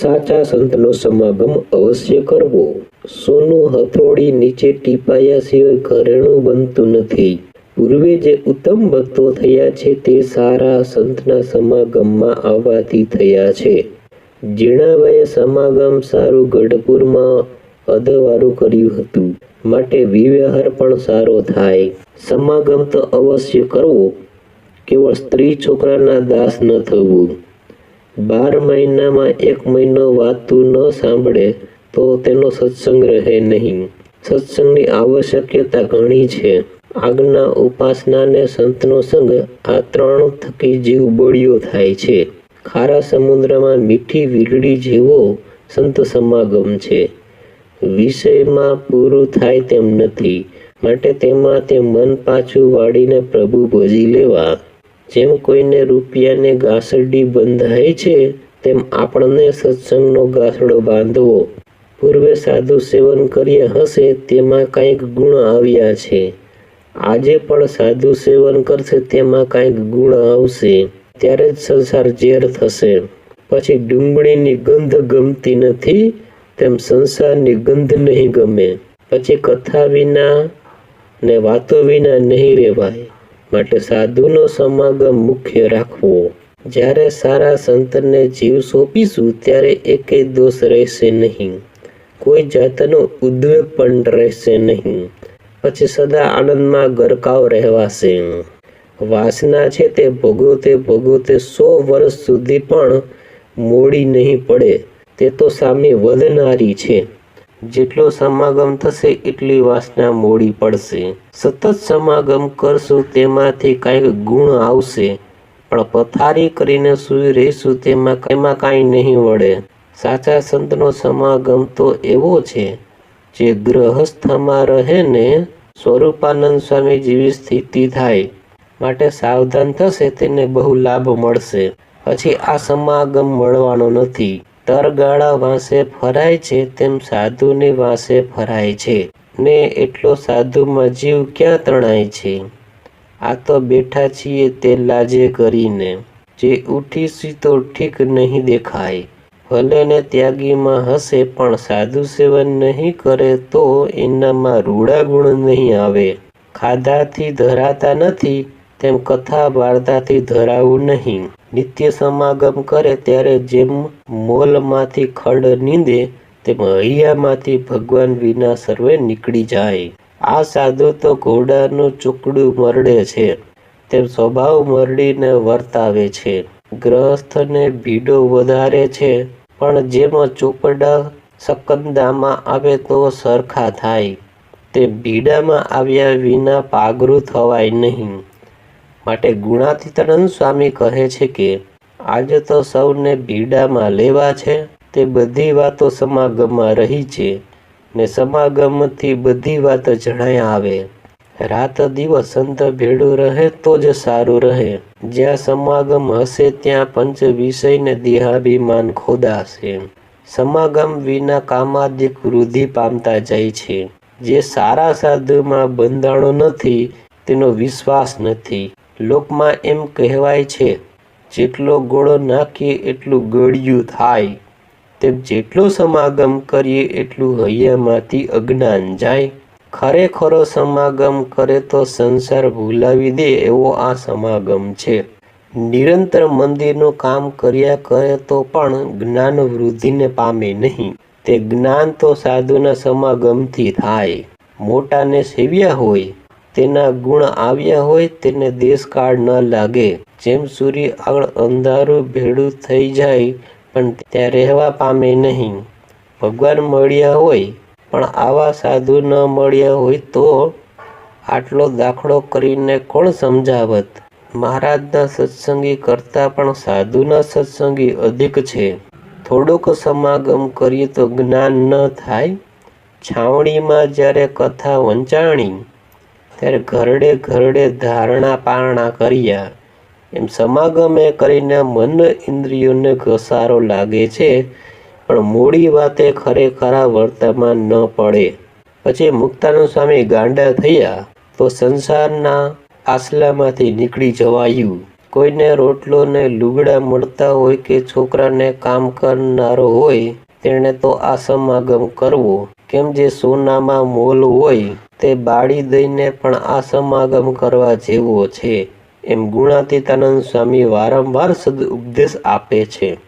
સાચા સંતનો સમાગમ અવશ્ય કરવો. સોનું હથોડી નીચે ટીપાયા સિવાય ઘરેણું બનતું નથી. પૂર્વે જે ઉત્તમ ભક્તો થયા છે તે સારા સંતના સમાગમમાં આવવાથી થયા છે. જીણાભાઈએ સમાગમ સારું ગઢપુરમાં અધવારું કર્યું હતું. માટે વિવ્યહાર પણ સારો થાય. સમાગમ તો અવશ્ય કરવો. કેવળ સ્ત્રી છોકરાના દાસ ન થવું. બાર મહિનામાં એક મહિનો વાતું ન સાંભળે, તો તેનો સત્સંગ રહે નહીં. સત્સંગની આવશ્યકતા ઘણી છે. આજ્ઞા ઉપાસના ને સંતનો સંગ આ ત્રણ થકી જીવ બળિયો થાય છે. ખારા સમુદ્રમાં મીઠી વીરડી જેવો સંત સમાગમ છે. વિષયમાં પૂરું થાય તેમ નથી. માટે તેમાં તે મન પાછું વાળીને પ્રભુ ભજી લેવા જેમ કોઈને રૂપિયાને ગાસડી બંધાય છે, તેમ આપણને સત્સંગનો ગાસડો બાંધવો. પૂર્વે સાધુ સેવન કર્યા હશે, તેમાં કંઈક ગુણ આવ્યા છે. આજે પણ સાધુ સેવન કરશે, તેમાં કંઈક ગુણ આવશે. ત્યારે જ સંસાર ઝેર થશે. પછી ડુંગળીની ગંધ ગમતી નથી, તેમ સંસારની ગંધ નહીં ગમે. પછી કથા વિના ને વાતો વિના નહીં રહેવાય માટે સાધુનો સમાગમ મુખ્ય રાખવો. જ્યારે સારા સંતને જીવ સોંપીશું, ત્યારે એકેય દોષ રહેશે નહીં. કોઈ જાતનો ઉદ્વેગ પણ રહેશે નહીં. પછી સદા આનંદમાં ગરકાવ રહેવાશે. વાસના છે તે ભોગવતે ભોગવતે સો વર્ષ સુધી પણ મોડી નહીં પડે. તે તો સામે વધનારી છે. જેટલો સમાગમ થશે એટલી વાસના મોડી પડશે. સતત સમાગમ કરશું તેમાંથી કાંઈક ગુણ આવશે. પણ પથારી કરીને સૂઈ રહીશું તેમાં કંઈમાં કાંઈ નહીં વળે. સાચા સંતનો સમાગમ તો એવો છે, જે ગ્રહસ્થમાં રહે ને સ્વરૂપાનંદ સ્વામી જેવી સ્થિતિ થાય. માટે સાવધાન થશે, તેને બહુ લાભ મળશે. પછી આ સમાગમ મળવાનો નથી. તરગાળા વાંસે ફરાય છે, તેમ સાધુની વાંસે ફરાય છે. ને એટલો સાધુમાં જીવ ક્યાં તણાય છે? આ તો બેઠા છીએ તે લાજે કરીને. જે ઉઠીશી તો ઠીક નહીં દેખાય. ભલે ને ત્યાગીમાં હશે, પણ સાધુ સેવન નહીં કરે તો એનામાં રૂડા ગુણ નહીં આવે. ખાધાથી ધરાતા નથી તેમ કથા વાર્તાથી ધરાવું નહીં. નિત્ય સમાગમ કરે ત્યારે જેમ મોલમાંથી ખડ નીંદે, તેમ હૈયામાંથી ભગવાન વિના સર્વે નીકળી જાય. આ સાધુ તો ઘોડાનું ચૂકડું મરડે છે, તેમ સ્વભાવ મરડીને વર્તાવે છે. ગ્રહસ્થને ભીડો વધારે છે, પણ જેમ ચોપડા સકંદામાં આવે તો સરખા થાય. તે ભીડામાં આવ્યા વિના પાઘરું થવાય નહીં. માટે ગુણાતીતાનંદ સ્વામી કહે છે કે, આજે તો સૌને ભીડામાં લેવા છે, તે બધી વાતો સમાગમમાં રહી છે, ને સમાગમથી બધી વાત જણાય આવે. રાત દિવસ સંત ભેડું રહે તો જ સારું રહે. જ્યાં સમાગમ હશે ત્યાં પંચ વિષયને દેહાભિમાન ખોદાશે. સમાગમ વિના કામાદિક વૃદ્ધિ પામતા જાય છે. જે સારા સાધુમાં બંધાણો નથી, તેનો વિશ્વાસ નથી. લોકમાં એમ કહેવાય છે, જેટલો ગોળો નાખીએ એટલું ગળ્યું થાય. તેમ જેટલો સમાગમ કરીએ એટલું હૈયામાંથી અજ્ઞાન જાય. ખરેખરો સમાગમ કરે તો સંસાર ભૂલાવી દે એવો આ સમાગમ છે. નિરંતર મંદિરનું કામ કર્યા કરે તો પણ જ્ઞાન વૃદ્ધિને પામે નહીં. તે જ્ઞાન તો સાધુના સમાગમથી થાય. મોટાને સેવ્યા હોય તેના ગુણ આવ્યા હોય તેને દેશકાળ ન લાગે. જેમ સૂર્ય આગળ અંધારું ભેડું થઈ જાય, પણ ત્યાં રહેવા પામે નહીં. ભગવાન મળ્યા હોય, પણ આવા સાધુ ન મળ્યા હોય તો આટલો દાખલો કરીને કોણ સમજાવત? મહારાજના સત્સંગી કરતાં પણ સાધુના સત્સંગી અધિક છે. થોડુંક સમાગમ કરીએ તો જ્ઞાન ન થાય. છાવણીમાં જ્યારે કથા વંચાણી ત્યારે ઘરડે ઘરડે ધારણા પારણા કર્યા. એમ સમાગમે કરીને મન ઇન્દ્રિયોને ઘસારો લાગે છે, પણ મૂળી વાતે ખરેખરા વર્તમાન ન પડે. પછી મુક્તાનંદ સ્વામી ગાંડા થયા, તો સંસારના આસલામાંથી નીકળી જવાયું. કોઈને રોટલો ને લુગડા મળતા હોય કે છોકરાને કામ કરનારો હોય, તેણે તો આ સમાગમ કરવો. કેમ જે સોનામાં મોલ હોય તે બાળી દઈને પણ આ સમાગમ કરવા જેવો છે, એમ ગુણાતીતાનંદ સ્વામી વારંવાર સદ ઉપદેશ આપે છે.